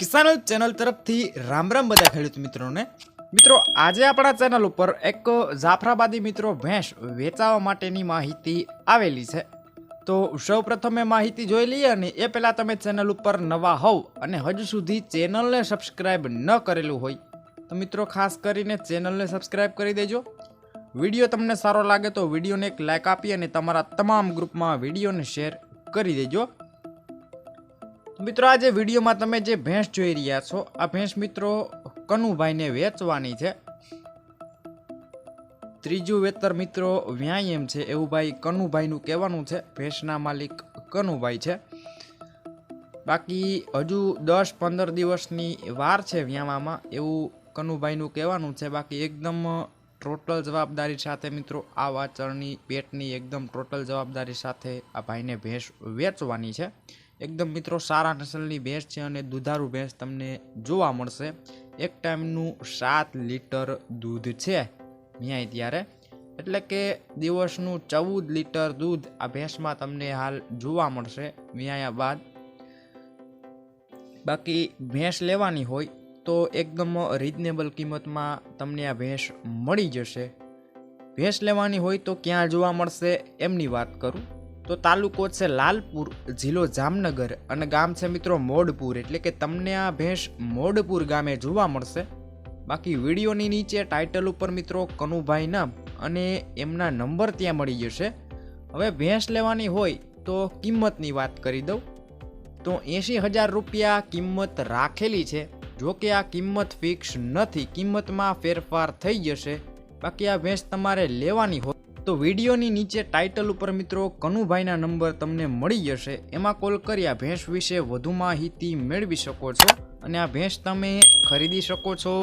કિસાન channel તરફથી રામ રામ બધા ખેડૂત મિત્રોને. મિત્રો, આજે આપણા ચેનલ ઉપર એક જાફરાબાદી મિત્રો ભેંસ વેચાવા માટેની માહિતી આવેલી છે. તો સૌ પ્રથમે માહિતી જોઈ લઈએ અને એ પહેલાં તમે ચેનલ ઉપર નવા હોવ અને હજુ સુધી ચેનલને સબસ્ક્રાઈબ ન કરેલું હોય, તો મિત્રો ખાસ કરીને ચેનલને સબસ્ક્રાઈબ કરી દેજો. વીડિયો તમને સારો લાગે તો વિડીયોને એક લાઇક આપી અને તમારા તમામ ગ્રુપમાં વિડીયોને શેર કરી દેજો. મિત્રો આજે વિડીયોમાં તમે જે ભેંસ જોઈ રહ્યા છો, આ ભેંસ મિત્રો કનુભાઈને વેચવાની છે. ત્રીજું વેતર મિત્રો વ્યાયામ છે, એવું ભાઈ કનુભાઈનું કહેવાનું છે. ભેંસના માલિક કનુભાઈ છે. બાકી હજુ દસ પંદર દિવસની વાર છે વ્યાવામાં એવું કનુભાઈનું કહેવાનું છે. બાકી એકદમ ટોટલ જવાબદારી સાથે મિત્રો આ વાચરની પેટની એકદમ ટોટલ જવાબદારી સાથે આ ભાઈને ભેંસ વેચવાની છે. એકદમ મિત્રો સારા નસલની ભેંસ છે અને દુધારું ભેંસ તમને જોવા મળશે. એક ટાઈમનું સાત લીટર દૂધ છે ન્યાય ત્યારે. એટલે કે દિવસનું ચૌદ લીટર દૂધ આ ભેંસમાં તમને હાલ જોવા મળશે વ્યાયા બાદ. બાકી ભેંસ લેવાની હોય તો એકદમ રિઝનેબલ કિંમતમાં તમને આ ભેંસ મળી જશે. ભેંસ લેવાની હોય તો ક્યાં જોવા મળશે એમની વાત કરું. તો તાલુકો છે લાલપુર, જિલ્લો જામનગર અને ગામ છે મિત્રો મોડપુર. એટલે કે તમને આ ભેંસ મોડપુર ગામે જોવા મળશે. બાકી વિડીયોની નીચે ટાઇટલ ઉપર મિત્રો કનુભાઈ નામ અને એમના નંબર ત્યાં મળી જશે. હવે ભેંસ લેવાની હોય તો કિંમતની વાત કરી દઉં. તો એંશી હજાર રૂપિયા કિંમત રાખેલી છે. જો કે આ કિંમત ફિક્સ નથી, કિંમતમાં ફેરફાર થઈ જશે. બાકી આ ભેંસ તમારે લેવાની હોય તો વિડીયોની નીચે ટાઇટલ ઉપર મિત્રો કનુભાઈના નંબર તમને મળી જશે. એમાં કોલ કરી આ ભેંસ વિશે વધુ માહિતી મેળવી શકો છો અને આ ભેંસ તમે ખરીદી શકો છો.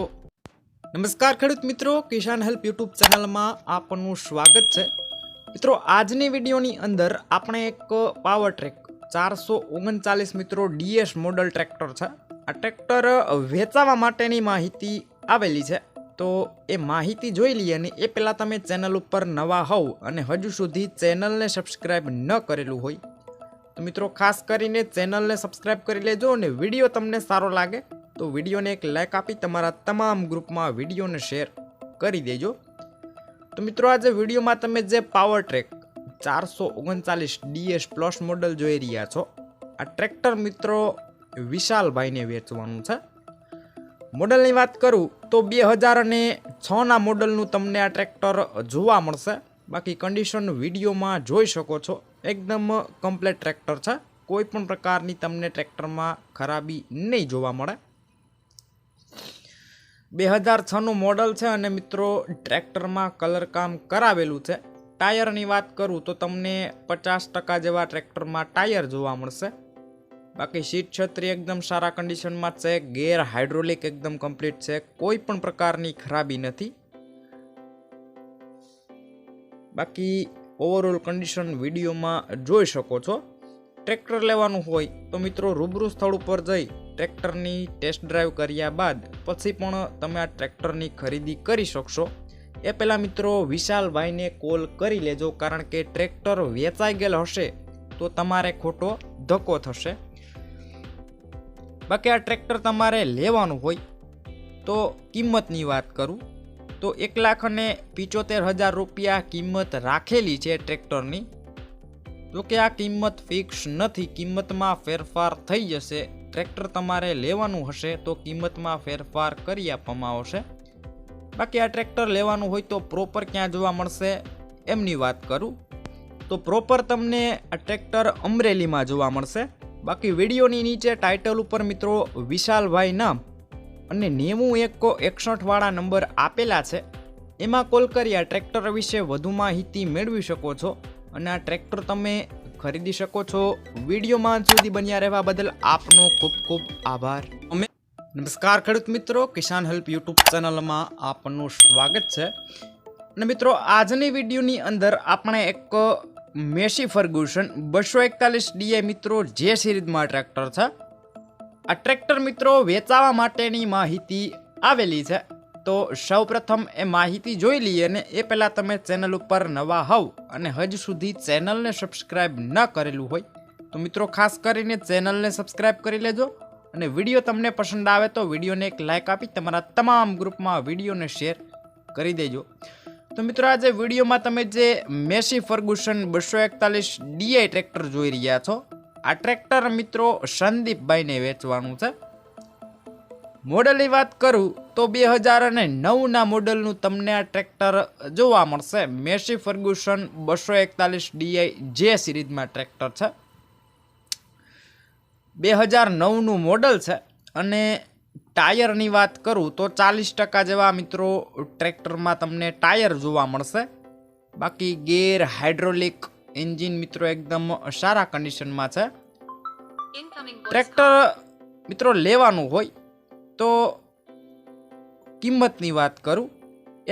નમસ્કાર ખેડૂત મિત્રો, કિસાન હેલ્પ યુટ્યુબ ચેનલમાં આપનું સ્વાગત છે. મિત્રો, આજની વિડીયોની અંદર આપણે એક પાવર ટ્રેક ચારસો ઓગણચાલીસ મિત્રો ડીએસ મોડલ ટ્રેક્ટર છે. આ ટ્રેક્ટર વેચાવા માટેની માહિતી આવેલી છે. તો એ માહિતી જોઈ લઈએ અને એ પહેલાં તમે ચેનલ ઉપર નવા હોવ અને હજુ સુધી ચેનલને સબસ્ક્રાઈબ ન કરેલું હોય, તો મિત્રો ખાસ કરીને ચેનલને સબસ્ક્રાઈબ કરી લેજો અને વીડિયો તમને સારો લાગે, તો વિડીયોને એક લાઇક આપી તમારા તમામ ગ્રુપમાં વિડીયોને શેર કરી દેજો. તો મિત્રો આજે વિડીયોમાં તમે જે પાવર ટ્રેક ચારસો ઓગણચાલીસ ડીએસ પ્લસ મોડલ જોઈ રહ્યા છો, આ ટ્રેક્ટર મિત્રો વિશાલભાઈને વેચવાનું છે. મોડલની વાત કરું તો બે હજાર અને છના મોડલનું તમને આ ટ્રેક્ટર જોવા મળશે. બાકી કન્ડિશન વિડીયોમાં જોઈ શકો છો. એકદમ કમ્પ્લેટ ટ્રેક્ટર છે. કોઈ પણ પ્રકારની તમને ટ્રેક્ટરમાં ખરાબી નહીં જોવા મળે. બે હજાર છનું મોડલ છે અને મિત્રો ટ્રેક્ટરમાં કલર કામ કરાવેલું છે. ટાયરની વાત કરું તો તમને પચાસ ટકા જેવા ટ્રેક્ટરમાં ટાયર જોવા મળશે. બાકી સીટ છત્રી એકદમ સારા કન્ડિશનમાં છે, ગેર હાઇડ્રોલિક એકદમ કમ્પ્લીટ છે, કોઈ પણ પ્રકારની ખરાબી નથી. બાકી ઓવરઓલ કન્ડિશન વિડીયોમાં જોઈ શકો છો. ટ્રેક્ટર લેવાનું હોય તો મિત્રો રૂબરૂ સ્થળ ઉપર જઈ ટ્રેક્ટરની ટેસ્ટ ડ્રાઈવ કર્યા બાદ પછી પણ તમે આ ટ્રેક્ટરની ખરીદી કરી શકશો. એ પહેલાં મિત્રો વિશાલભાઈને કોલ કરી લેજો, કારણ કે ટ્રેક્ટર વેચાઈ ગયેલ હશે તો તમારે ખોટો ધક્કો થશે. બાકી આ ટ્રેક્ટર તમારે લેવાનું હોય તો કિંમતની વાત કરું, તો એક લાખ અને પિચોતેર હજાર રૂપિયા કિંમત રાખેલી છે ટ્રેક્ટરની. જો કે આ કિંમત ફિક્સ નથી, કિંમતમાં ફેરફાર થઈ જશે. ટ્રેક્ટર તમારે લેવાનું હશે તો કિંમતમાં ફેરફાર કરી આપવામાં આવશે. બાકી આ ટ્રેક્ટર લેવાનું હોય તો પ્રોપર ક્યાં જોવા મળશે એમની વાત કરું. તો પ્રોપર તમને આ ટ્રેક્ટર અમરેલીમાં જોવા મળશે. બાકી વિડીયોની નીચે ટાઇટલ ઉપર મિત્રો વિશાલભાઈ નામ અને નેવું એક એકસઠવાળા નંબર આપેલા છે. એમાં કોલ કરી આ ટ્રેક્ટર વિશે વધુ માહિતી મેળવી શકો છો અને આ ટ્રેક્ટર તમે ખરીદી શકો છો. વિડીયોમાં સુધી બન્યા રહેવા બદલ આપનો ખૂબ ખૂબ આભાર. અમે નમસ્કાર ખેડૂત મિત્રો, કિસાન હેલ્પ યુટ્યુબ ચેનલમાં આપનું સ્વાગત છે. અને મિત્રો, આજની વિડીયોની અંદર આપણે એક મેસી ફર્ગ્યુસન, બસો એકતાલીસ ડીએ મિત્રો જે સિરીઝમાં ટ્રેક્ટર છે. આ ટ્રેક્ટર મિત્રો વેચાવા માટેની માહિતી આવેલી છે. તો સૌપ્રથમ એ માહિતી જોઈ લઈએ અને એ પહેલાં તમે ચેનલ ઉપર નવા હોવ અને હજ સુધી ચેનલને સબસ્ક્રાઈબ ન કરેલું હોય, તો મિત્રો ખાસ કરીને ચેનલને સબસ્ક્રાઈબ કરી લેજો અને વીડિયો તમને પસંદ આવે તો વિડીયોને એક લાઇક આપી તમારા તમામ ગ્રુપમાં વિડીયોને શેર કરી દેજો. તો મિત્રો આજે વિડીયોમાં તમે જે મેસી ફર્ગુસન બસો એકતાલીસ ડીઆઈ ટ્રેક્ટર જોઈ રહ્યા છો, આ ટ્રેક્ટર મિત્રો સંદીપભાઈને વેચવાનું છે. મોડલની વાત કરું તો બે હજાર અને નવના મોડલનું તમને આ ટ્રેક્ટર જોવા મળશે. મેસી ફર્ગુસન બસો એકતાલીસ ડીઆઈ જે સિરીઝમાં ટ્રેક્ટર છે. બે હજાર નવનું મોડલ છે અને ટાયરની વાત કરું તો ચાલીસ ટકા જેવા મિત્રો ટ્રેક્ટરમાં તમને ટાયર જોવા મળશે. બાકી ગેર હાઇડ્રોલિક એન્જિન મિત્રો એકદમ સારા કન્ડિશનમાં છે. ટ્રેક્ટર મિત્રો લેવાનું હોય તો કિંમતની વાત કરું.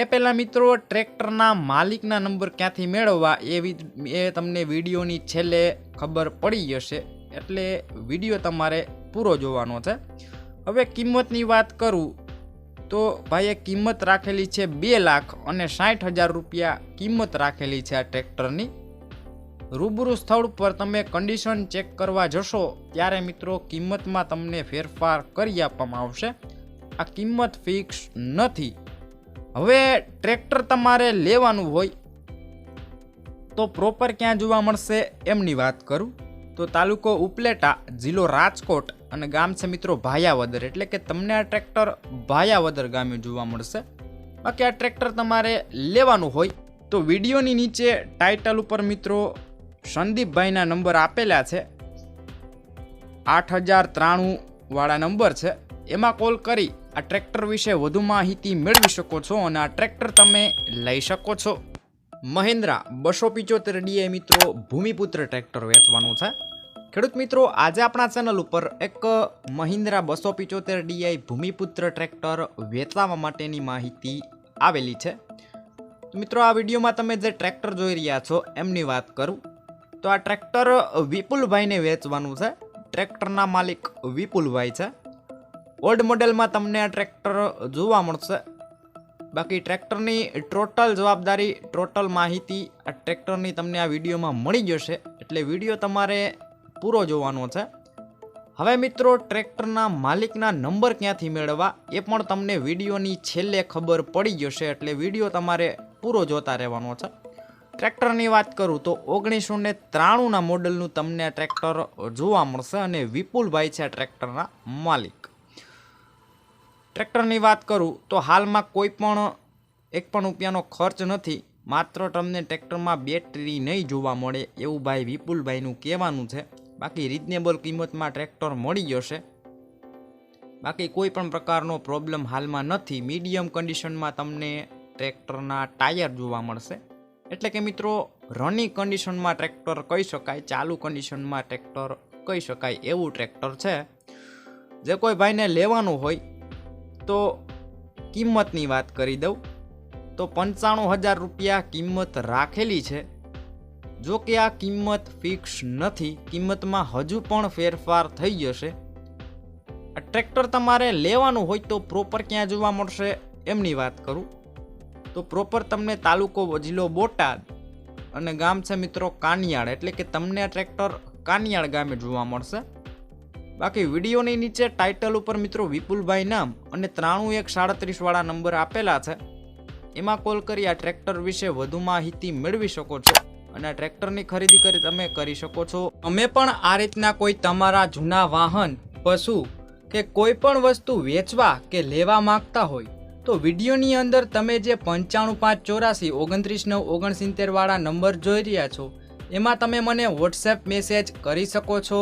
એ પહેલાં મિત્રો ટ્રેક્ટરના માલિકના નંબર ક્યાંથી મેળવવા એવી એ તમને વિડીયોની છેલ્લે ખબર પડી જશે એટલે વીડિયો તમારે પૂરો જોવાનો છે. હવે કિંમતની વાત કરું, તો ભાઈએ કિંમત રાખેલી છે બે લાખ અને સાઠ હજાર રૂપિયા કિંમત રાખેલી છે આ ટ્રેક્ટરની. રૂબરૂ સ્થળ પર તમે કન્ડિશન ચેક કરવા જશો, ત્યારે મિત્રો કિંમતમાં તમને ફેરફાર કરી આપવામાં આવશે. આ કિંમત ફિક્સ નથી. હવે ટ્રેક્ટર તમારે લેવાનું હોય, તો પ્રોપર ક્યાં જોવા મળશે, એમની વાત કરું. તો તાલુકો ઉપલેટા, જિલ્લો રાજકોટ અને ગામ છે મિત્રો ભાયાવદર. એટલે કે તમને આ ટ્રેક્ટર ભાયાવદર ગામે જોવા મળશે. બાકી આ ટ્રેક્ટર તમારે લેવાનું હોય તો વિડીયોની નીચે ટાઇટલ ઉપર મિત્રો સંદીપભાઈના નંબર આપેલા છે. આઠ હજાર ત્રાણુંવાળા નંબર છે. એમાં કોલ કરી આ ટ્રેક્ટર વિશે વધુ માહિતી મેળવી શકો છો અને આ ટ્રેક્ટર તમે લઈ શકો છો. મહિન્દ્રા બસો પિચોતેર ડીએ મિત્રો ભૂમિપુત્ર ટ્રેક્ટર વેચવાનું છે. ખેડૂત મિત્રો, આજે આપણા ચેનલ ઉપર એક મહિન્દ્રા બસો પિચોતેર ડીઆઈ ભૂમિપુત્ર ટ્રેક્ટર વેચવા માટેની માહિતી આવેલી છે. મિત્રો, આ વિડીયોમાં તમે જે ટ્રેક્ટર જોઈ રહ્યા છો, એમની વાત કરું. તો આ ટ્રેક્ટર વિપુલભાઈને વેચવાનું છે. ટ્રેક્ટરના માલિક વિપુલભાઈ છે. ઓલ્ડ મોડેલમાં તમને આ ટ્રેક્ટર જોવા મળશે. બાકી ટ્રેક્ટરની ટોટલ જવાબદારી, ટોટલ માહિતી આ ટ્રેક્ટરની તમને આ વિડીયોમાં મળી જશે. એટલે વીડિયો તમારે પૂરો જોવાનો છે. હવે મિત્રો, ટ્રેક્ટરના માલિકના નંબર ક્યાંથી મેળવવા એ પણ તમને વિડીયોની છેલ્લે ખબર પડી જશે. એટલે વીડિયો તમારે પૂરો જોતા રહેવાનો છે. ટ્રેક્ટરની વાત કરું તો ઓગણીસો ને ત્રાણુંના મોડલનું તમને ટ્રેક્ટર જોવા મળશે અને વિપુલભાઈ છે ટ્રેક્ટરના માલિક. ટ્રેક્ટરની વાત કરું, તો હાલમાં કોઈ પણ એક પણ રૂપિયાનો ખર્ચ નથી. માત્ર તમને ટ્રેક્ટરમાં બેટરી નહીં જોવા મળે એવું ભાઈ વિપુલભાઈનું કહેવાનું છે. બાકી રિઝનેબલ કિંમતમાં ટ્રેક્ટર મળી જશે. બાકી કોઈ પણ પ્રકારનો પ્રોબ્લેમ હાલમાં નથી. મીડિયમ કન્ડિશનમાં તમને ટ્રેક્ટરના ટાયર જોવા મળશે. એટલે કે મિત્રો રનિંગ કન્ડિશનમાં ટ્રેક્ટર કહી શકાય, ચાલુ કન્ડિશનમાં ટ્રેક્ટર કહી શકાય એવું ટ્રેક્ટર છે. જે કોઈ ભાઈને લેવાનું હોય તો કિંમતની વાત કરી દઉં, તો પંચાણું હજાર રૂપિયા કિંમત રાખેલી છે. જો કે આ કિંમત ફિક્સ નથી, કિંમતમાં હજુ પણ ફેરફાર થઈ જશે. આ ટ્રેક્ટર તમારે લેવાનું હોય તો પ્રોપર ક્યાં જોવા મળશે એમની વાત કરું. તો પ્રોપર તમને તાલુકો જિલ્લો બોટાદ અને ગામ છે મિત્રો કાનિયાળ, એટલે કે તમને આ ટ્રેક્ટર કાનિયાળ ગામે જોવા મળશે. બાકી વિડીયોની નીચે ટાઇટલ ઉપર મિત્રો વિપુલભાઈ નામ અને ત્રાણું એક સાડત્રીસવાળા નંબર આપેલા છે. એમાં કોલ કરી આ ટ્રેક્ટર વિશે વધુ માહિતી મેળવી શકો છો અને ટ્રેક્ટરની ખરીદી કરી તમે કરી શકો છો. અમે પણ આ રીતના કોઈ તમારા જૂના વાહન, પશુ કે કોઈ પણ વસ્તુ વેચવા કે લેવા માંગતા હોય, તો વિડીયોની અંદર તમે જે પંચાણું પાંચ ચોરાસી ઓગણત્રીસ નવ ઓગણસિત્તેરવાળા નંબર જોઈ રહ્યા છો, એમાં તમે મને વોટ્સએપ મેસેજ કરી શકો છો.